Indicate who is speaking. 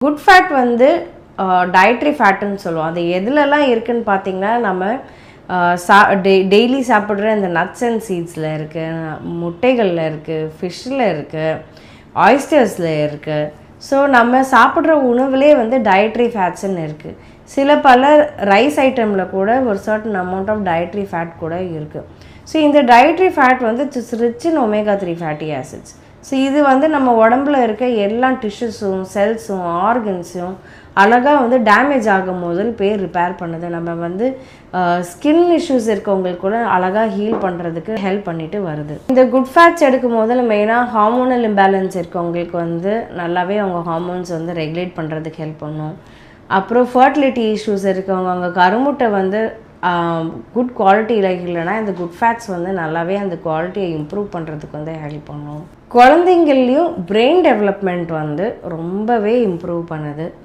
Speaker 1: Good fat வந்து dietary ஃபேட்டுன்னு சொல்லுவோம். அது எதுலலாம் இருக்குன்னு பார்த்தீங்கன்னா நம்ம சா டெய் டெய்லி சாப்பிட்ற இந்த நட்ஸ் அண்ட் சீட்ஸில் இருக்குது முட்டைகளில் இருக்குது ஃபிஷ்ஷில் இருக்குது ஆயிஸ்டர்ஸில் இருக்குது ஸோ நம்ம சாப்பிட்ற உணவுலே வந்து டயட்ரி ஃபேட்ஸ்ன்னு இருக்குது சில பல ரைஸ் ஐட்டமில் கூட ஒரு certain amount of dietary fat கூட இருக்குது ஸோ இந்த டயட்ரி ஃபேட் வந்து it's rich in omega three fatty acids so இது வந்து நம்ம உடம்புல இருக்க எல்லா டிஷ்யூஸும் செல்ஸும் ஆர்கன்ஸும் அழகாக வந்து டேமேஜ் ஆகும் போதில் பேர் ரிப்பேர் பண்ணுது. நம்ம வந்து ஸ்கின் இஷ்யூஸ் இருக்கவங்களுக்கு கூட அழகாக ஹீல் பண்ணுறதுக்கு ஹெல்ப் பண்ணிட்டு வருது. இந்த குட் ஃபேட்ஸ் எடுக்கும் போதில் மெயினாக ஹார்மோனல் இம்பேலன்ஸ் இருக்கவங்களுக்கு வந்து நல்லாவே அவங்க ஹார்மோன்ஸ் வந்து ரெகுலேட் பண்ணுறதுக்கு ஹெல்ப் பண்ணும். அப்புறம் ஃபர்டிலிட்டி இஷ்யூஸ் இருக்கவங்க அவங்க கருமுட்டை வந்து குட் குவாலிட்டியில் இல்லைன்னா இந்த குட் ஃபேட்ஸ் வந்து நல்லாவே அந்த குவாலிட்டியை இம்ப்ரூவ் பண்ணுறதுக்கு வந்து ஹெல்ப் பண்ணும். குழந்தைங்கள்லேயும் பிரெயின் டெவலப்மெண்ட் வந்து ரொம்பவே இம்ப்ரூவ் பண்ணுது.